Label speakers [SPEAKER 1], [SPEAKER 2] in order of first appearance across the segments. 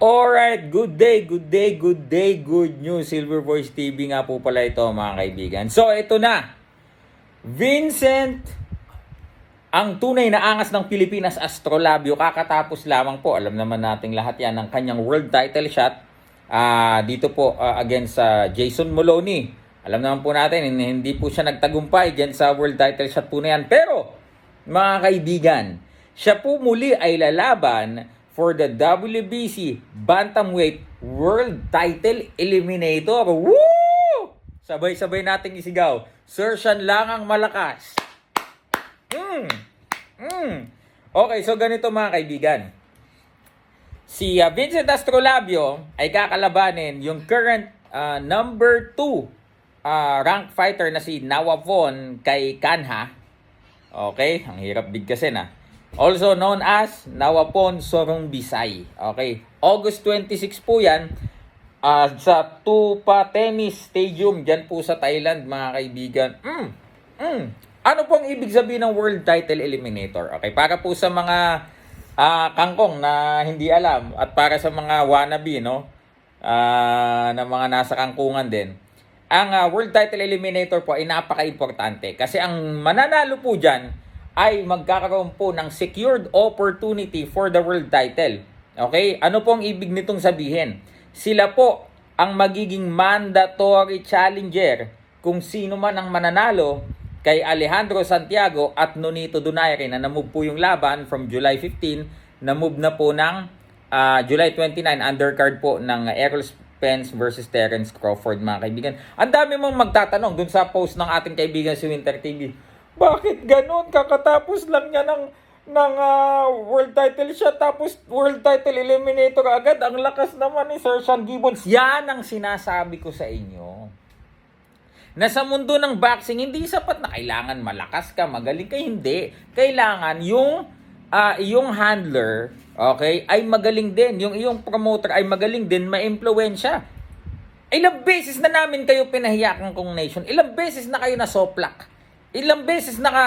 [SPEAKER 1] Alright, good day, good day, good day, good news. Silver Voice TV nga po pala ito mga kaibigan. So, ito na. Vincent, ang tunay na angas ng Pilipinas Astrolabio, kakatapos lamang po, alam naman nating lahat yan, ng kanyang world title shot ah dito po ah, against sa Jason Moloney. Alam naman po natin, hindi po siya nagtagumpay dyan sa world title shot po na yan. Pero, mga kaibigan, siya po muli ay lalaban for the WBC Bantamweight World Title Eliminator. Woo! Sabay-sabay nating isigaw. Sir Sean lang ang malakas. Mm. Mm. Okay, so ganito mga kaibigan. Si uh, Vincent Astrolabio ay kakalabanin yung current uh, number 2 uh, rank fighter na si Nawavon kay Kanha. Okay, ang hirap bigkasin ah. Also known as Nawapon Sorong Bisay. Okay, August 26 po yan ah, sa Tupa Tennis Stadium dyan po sa Thailand mga kaibigan. Mm, mm. Ano pong ibig sabihin ng World Title Eliminator? Okay, para po sa mga ah, kangkong na hindi alam at para sa mga wannabe, no? Ah, na mga nasa kangkungan din. Ang ah, World Title Eliminator po ay napaka-importante kasi ang mananalo po dyan ay magkakaroon po ng secured opportunity for the world title. Okay? Ano po ang ibig nitong sabihin? Sila po ang magiging mandatory challenger kung sino man ang mananalo kay Alejandro Santiago at Nonito Donaire na namove po yung laban from July 15, namove na po ng ah, July 29 undercard po ng Errol Spence versus Terence Crawford mga kaibigan. Ang dami mong magtatanong dun sa post ng ating kaibigan si Winter TV. Bakit ganun? Kakatapos lang niya ng ng ah, world title siya tapos world title eliminator agad. Ang lakas naman ni Sir Sean Gibbons. Yan ang sinasabi ko sa inyo na sa mundo ng boxing, hindi sapat na kailangan malakas ka, magaling ka, hindi. Kailangan yung ah, yung handler, okay, ay magaling din. Yung iyong promoter ay magaling din, ma-impluensya. Ilang beses na namin kayo pinahiyakan kong nation. Ilang beses na kayo nasoplak. Ilang beses na ka,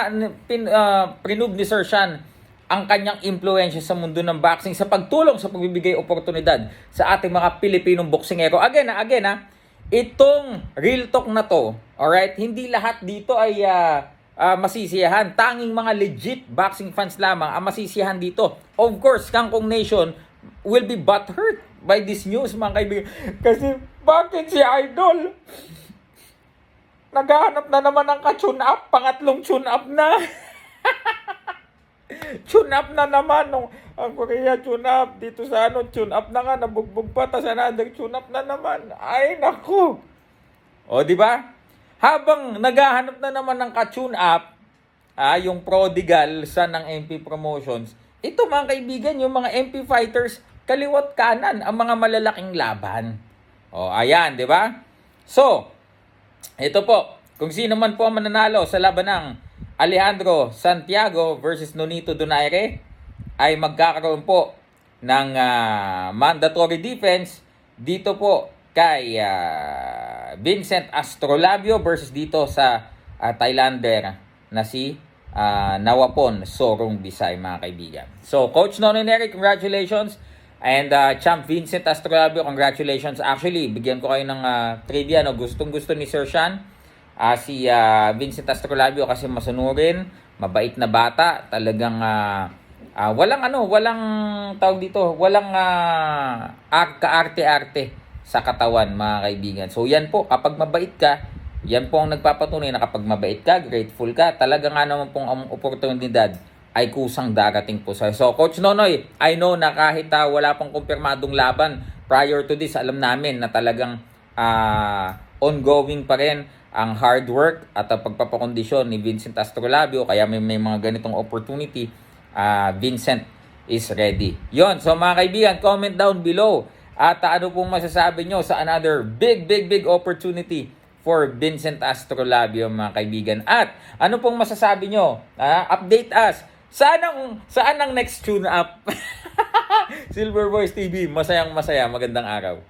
[SPEAKER 1] pin, ah, prinove ni Sir Sean ang kanyang impluensya sa mundo ng boxing sa pagtulong sa pagbibigay oportunidad sa ating mga Pilipinong boksingero. Again, ha, again, ha, itong real talk na to, alright, hindi lahat dito ay ah, ah, masisiyahan. Tanging mga legit boxing fans lamang ang masisiyahan dito. Of course, Kangkong Nation will be butthurt by this news, mga kaibigan. Kasi, bakit si Idol? Naghahanap na naman ng ka-tune up. Pangatlong tune up na. tune up na naman. Nung, ang Korea tune up. Dito sa ano, tune up na nga. Nabugbog pa. Tapos another tune up na naman. Ay, naku. O, di ba? Habang naghahanap na naman ng ka-tune up, ah, yung prodigal sa ng MP Promotions, ito mga kaibigan, yung mga MP fighters, kaliwat kanan ang mga malalaking laban. O, ayan, di ba? So, ito po, kung sino man po ang mananalo sa laban ng Alejandro Santiago versus Nonito Donaire, ay magkakaroon po ng ah, mandatory defense dito po kay ah, Vincent Astrolabio versus dito sa ah, Thailander na si ah, Nawapon Sorong Bisay mga kaibigan. So Coach Nonoy Neri, congratulations. And uh, Champ Vincent Astrolabio, congratulations. Actually, bigyan ko kayo ng ah, trivia. No? Gustong gusto ni Sir Sean. Ah, si ah, Vincent Astrolabio kasi masunurin, mabait na bata, talagang ah, ah, walang ano, walang tawag dito, walang ar- kaarte-arte sa katawan mga kaibigan. So yan po, kapag mabait ka, yan po ang nagpapatunay na kapag mabait ka, grateful ka, talaga nga naman pong ang oportunidad ay kusang darating po sa So Coach Nonoy, I know na kahit ah, wala pang kumpirmadong laban prior to this, alam namin na talagang ah, ongoing pa rin ang hard work at ang pagpapakondisyon ni Vincent Astrolabio kaya may, may mga ganitong opportunity ah, Vincent is ready. Yon, so mga kaibigan, comment down below at ano pong masasabi nyo sa another big, big, big opportunity for Vincent Astrolabio mga kaibigan. At ano pong masasabi nyo? Ah, update us. Saan ang, saan ang next tune up? Silver Voice TV, masayang masaya, magandang araw.